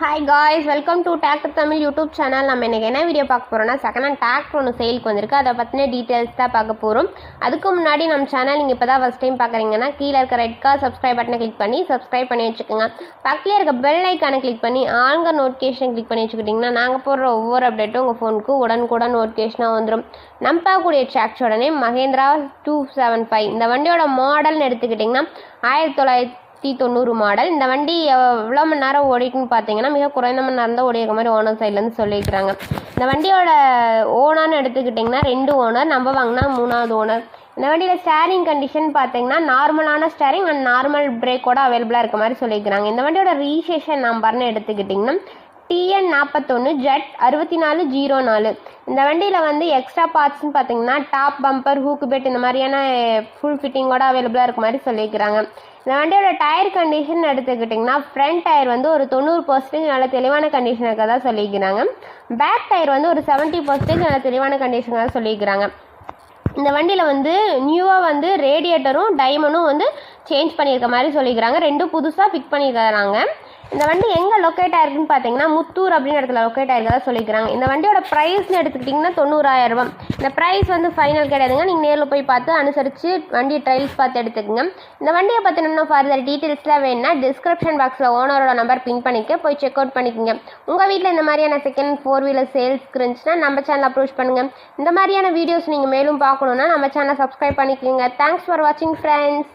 Hi guys welcome to tractor Tamil YouTube channel நம்ம இன்றைக்கி என்ன வீடியோ பார்க்க போகிறோம்னா செகண்ட் ஹேண்ட் டிராக்டர் ஒன்று சேலுக்கு வந்திருக்கு. அதை பற்றின டீட்டெயில்ஸ் தான் பார்க்க போகிறோம் அதுக்கு முன்னாடி நம்ம சேனல் நீங்கள் இப்போ தான் ஃபஸ்ட் டைம் பார்க்குறீங்கன்னா கீழே இருக்க ரெட் கார் சப்ஸ்கிரைப் பட்டனை கிளிக் பண்ணி சப்ஸ்கிரைப் பண்ணி வச்சுக்கோங்க. பக்கத்தில் இருக்க பெல் ஐக்கானை கிளிக் பண்ணி ஆளுங்க நோட்டிஃபிகேஷன் கிளிக் பண்ணி வச்சுக்கிட்டிங்கன்னா நாங்கள் போடுற ஒவ்வொரு அப்டேட்டும் உங்கள் ஃபோனுக்கு உடனுக்குடன் நோட்டிஃபிகேஷனாக வந்துடும் நம்ம பார்க்கக்கூடிய டிராக்டரோட name Mahindra two seven five இந்த வண்டியோட மாடல்னு எடுத்துக்கிட்டிங்கன்னா ஆயிரத்தி தொள்ளாயிரத்தி டி தொண்ணூறு மாடல். இந்த வண்டி எவ்வளோ மணி நேரம் ஓடிக்குன்னு பார்த்தீங்கன்னா மிக குறைந்த மணி நேரம் தான் ஓடிக்கிற மாதிரி ஓனர் சைட்லேருந்து சொல்லியிருக்கிறாங்க. இந்த வண்டியோட ஓனர்னு எடுத்துக்கிட்டிங்கன்னா ரெண்டு ஓனர் நம்ம வாங்கினா மூணாவது ஓனர் இந்த வண்டியில் ஸ்டேரிங் கண்டிஷன் பார்த்தீங்கன்னா நார்மலான ஸ்டேரிங் அண்ட் நார்மல் பிரேக்கோட அவைலபிளாக இருக்க மாதிரி சொல்லியிருக்கிறாங்க. இந்த வண்டியோட ரிஜிஸ்ட்ரேஷன் நம்பர்னு எடுத்துக்கிட்டிங்கன்னா டிஎன் நாற்பத்தொன்று ஜெட் அறுபத்தி நாலு ஜீரோ நாலு. இந்த வண்டியில் வந்து எக்ஸ்ட்ரா பார்ட்ஸ்னு பார்த்தீங்கன்னா டாப் பம்பர் ஹூக்கு பெட் இந்த மாதிரியான ஃபுல் ஃபிட்டிங்கோட அவைலபிளாக இருக்க மாதிரி சொல்லியிருக்கிறாங்க. இந்த வண்டியோட டயர் கண்டிஷன் எடுத்துக்கிட்டிங்கன்னா ஃப்ரண்ட் டயர் வந்து ஒரு தொண்ணூறு பர்சன்டேஜ் நல்ல தெளிவான கண்டிஷன் தான் சொல்லியிருக்கிறாங்க. பேக் டயர் வந்து ஒரு செவன்ட்டி பர்சன்டேஜ் நல்ல தெளிவான கண்டிஷனாக தான் சொல்லியிருக்கிறாங்க. இந்த வண்டியில் வந்து நியூவாக வந்து ரேடியேட்டரும் டைமண்டும் வந்து சேஞ்ச் பண்ணியிருக்க மாதிரி சொல்லிக்கிறாங்க ரெண்டும் புதுசாக ஃபிக் பண்ணியிருக்கிறாங்க. இந்த வண்டி எங்கே லொக்கேட் ஆயிருக்குன்னு பார்த்தீங்கன்னா முத்தூர் அப்படின்னு இடத்துல லொக்கேட் ஆயிருக்கதா சொல்லிக்கிறாங்க இந்த வண்டியோட ப்ரைஸ்னு எடுத்துக்கிட்டிங்கன்னா தொண்ணூறாயிரம் ரூபாய். இந்த ப்ரைஸ் வந்து ஃபைனல் கிடையாதுங்க. நீங்கள் நேரில் போய் பார்த்து அனுசரித்து வண்டி ட்ரைல்ஸ் பார்த்து எடுத்துக்கோங்க. இந்த வண்டியை பற்றி இன்னும் ஃபர்தர் டீட்டெயில்ஸ்லாம் வேணும்னா டிஸ்கிரிப்ஷன் பாக்ஸில் ஓனரோட நம்பர் பின் பண்ணிக்க போய் செக் அவுட் பண்ணிக்கோங்க. உங்கள் வீட்டில் இந்த மாதிரியான செகண்ட் ஃபோர் வீலர் சேல்ஸ் இருந்துச்சுன்னா நம்ம சேனல் அப்ரோச் பண்ணுங்கள் இந்த மாதிரியான வீடியோஸ் நீங்கள் மேலும் பார்க்கணுன்னா நம்ம சேனல் சப்ஸ்கிரைப் பண்ணிக்கோங்க. தேங்க்ஸ் ஃபார் வாட்சிங் ஃப்ரெண்ட்ஸ்